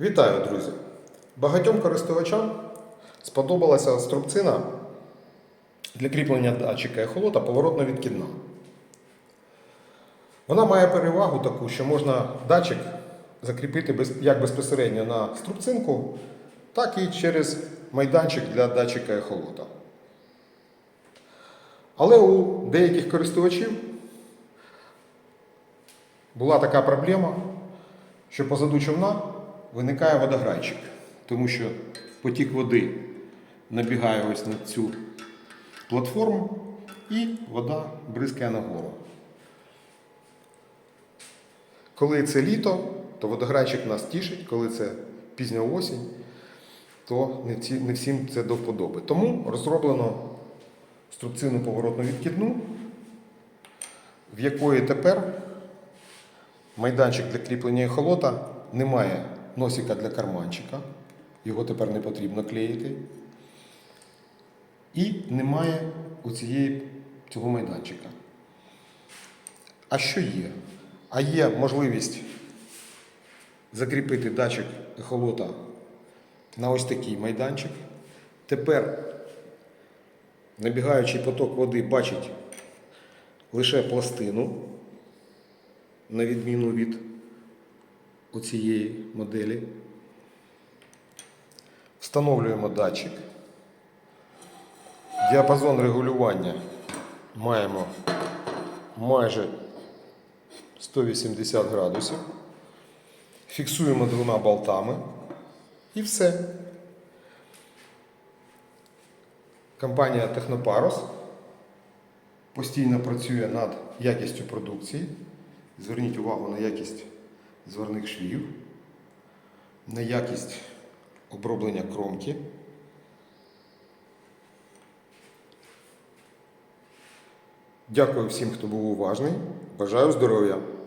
Вітаю, друзі! Багатьом користувачам сподобалася струбцина для кріплення датчика ехолота поворотно відкидна. Вона має перевагу таку, що можна датчик закріпити як безпосередньо на струбцинку, так і через майданчик для датчика ехолота. Але у деяких користувачів була така проблема, що позаду човна виникає водограйчик, тому що потік води набігає ось на цю платформу і вода бризкає нагору. Коли це літо, то водограйчик нас тішить, коли це пізня осінь, то не, всім це до вподоби. Тому розроблено струбцину поворотну відкидну, в якої тепер майданчик для кріплення ехолота немає носика для карманчика, його тепер не потрібно клеїти. І немає у цієї, цього майданчика. А що є? А є можливість закріпити датчик ехолота на ось такий майданчик. Тепер набігаючий поток води бачить лише пластину, на відміну від оцієї моделі. Встановлюємо датчик. Діапазон регулювання маємо майже 180 градусів. Фіксуємо двома болтами і все. Компанія Технопарос постійно працює над якістю продукції. Зверніть увагу на якість зверних швів, на якість оброблення кромки. Дякую всім, хто був уважний. Бажаю здоров'я!